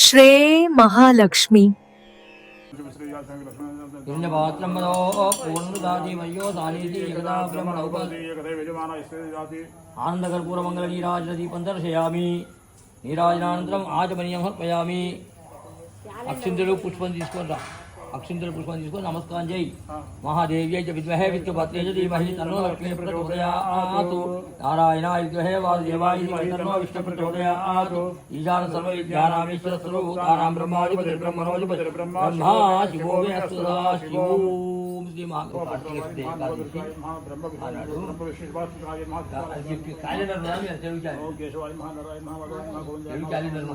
శ్రే మహాలక్ష్మి పుణ్యపాత్రం మదో పూర్ణదాది మయ్యో సానీతి జగదా బ్రహ్మణౌప ఆనందకర్పూరమంగళ నీరాజన దీపం దర్శయామి నీరాజనానంతరం ఆచమనీయం సమర్పయామి అక్షింతలు పుష్పం తీసుకొని రా అక్షింతలు పుష్పం తీసుకొని నమస్కారం చేయి మహాదేవ్యై చ విద్మహే విష్ణుపత్రే చ ధీమహి తన్నో లక్ష్మీ ప్రచోదయాతు నారాయణాయ విద్మహే వాసుదేవాయ ధీమహి తన్నో విష్ణు ప్రచోదయాతు ఈశాన సర్వ విద్యానామీశ్వర సర్వభూతానాం బ్రహ్మాధిపతి బ్రహ్మణోధిపతి బ్రహ్మా శివో మే అస్తు సదా శివోం శ్రీ మహాకార్తికేయ ఏకాదశి క్యాలెండర్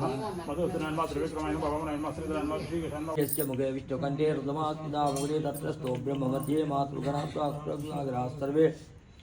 सर्वे रुदमास्पिदा भगरे तत्रस्थो ब्रह्मवध्ये मातृगणात्वा सर्वे।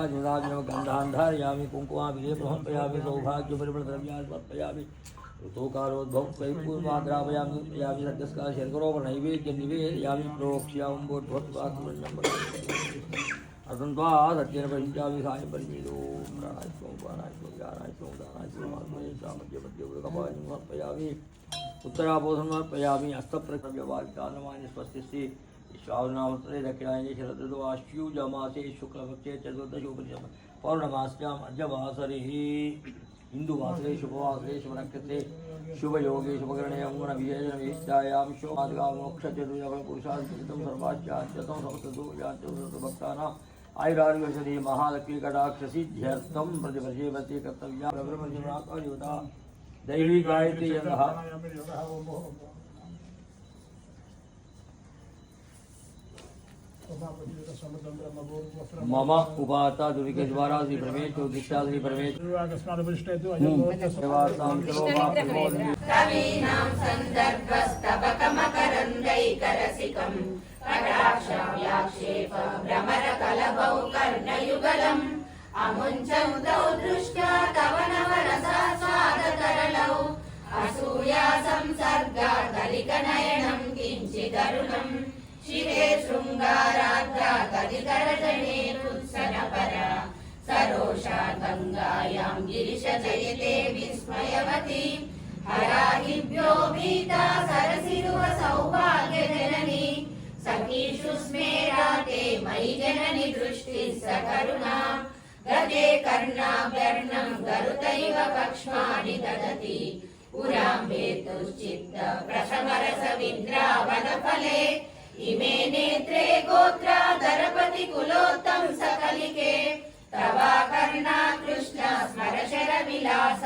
कलिशादिदाव्यं गन्धान् धारयामि कुङ्कुमाभिले समर्पयामि सौभाग्यपरिमलद्रव्यान् समर्पयामि ऋतुकालोद्भव कैपूर्वाद्रावयामि यामि सद्यस्काल शर्करोपर नैवेद्यं निवेदयामि प्रोक्ष्याम्बोद्भवत्वात्मन्यं अदन्त्वा सत्येन परिचामि सायं परिमीलो मध्ये श्रावणावसरे दक्षिणायने शरदुवाश्यूजमासे शुक्लपक्षे चतुर्दशोपनिषद पौर्णमास्याम् अद्यवासरे हिन्दुवासरे शुभवासरे शुभनक्षत्रे शुभयोगे शुभकरणे अङ्गुणविजयनवेष्टायां शोमादिकामोक्षचतुर्यफलपुरुषादितं सर्वाच्यात्यतं समस्तु यात्यभक्तानाम् आयुरारोग्यषधि महालक्ष्मीकटाक्षसिद्ध्यर्थं प्रतिपशेवते कर्तव्या प्रब्रह्मजीवनाकार्यता दैवी गायत्री यतः। मम उपाता दुर्गेश्वरा श्री परमेश्वर दीक्षा श्री प्रबोधि कवीनां सन्दर्भस्तबकमकरन्दैकरसिकम् कटाक्षव्याक्षेप भ्रमरकलभौ कर्णयुगलम् अमुञ्चमुदौ दृष्ट्वा तव नवरसा असूया संसर्गा कलिकनयनम् किञ्चिदरुणम्। शिरे शृङ्गाराद्रा कलिकरजने कुत्सनपरा सरोषा गङ्गायां गिरिशजयते विस्मयवती हराहिभ्यो भीता सरसिरुह सौभाग्यजननी सखीषु स्मेराते मयि जननि दृष्टिः सकरुणा गते कर्णाभ्यर्णम् गरुतैव कक्ष्माणि ददति पुराम्बेतुश्चित्त प्रशमरसविन्द्रावनफले इमे नेत्रे गोत्राधरपति कुलोत्तम सकलिके तवा कर्णा कृष्ण स्मरशर विलास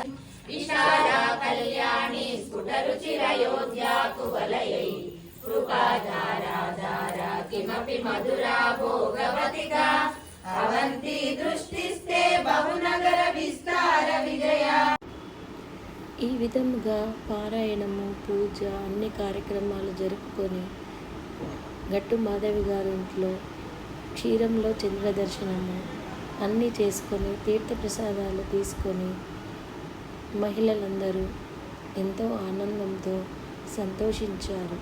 विशाला कल्याणी स्फुटरुचिरयोध्या कुवलयै कृपाधारा धारा किमपि मधुरा भोगवतिका अवन्ती दृष्टिस्ते बहुनगर विस्तार विजया ఈ విధముగా పారాయణము పూజ అన్ని కార్యక్రమాలు జరుపుకొని గట్టు మాధవి గారి ఇంట్లో క్షీరంలో చంద్ర దర్శనము. అన్నీ చేసుకొని తీర్థప్రసాదాలు తీసుకొని మహిళలందరూ ఎంతో ఆనందంతో సంతోషించారు.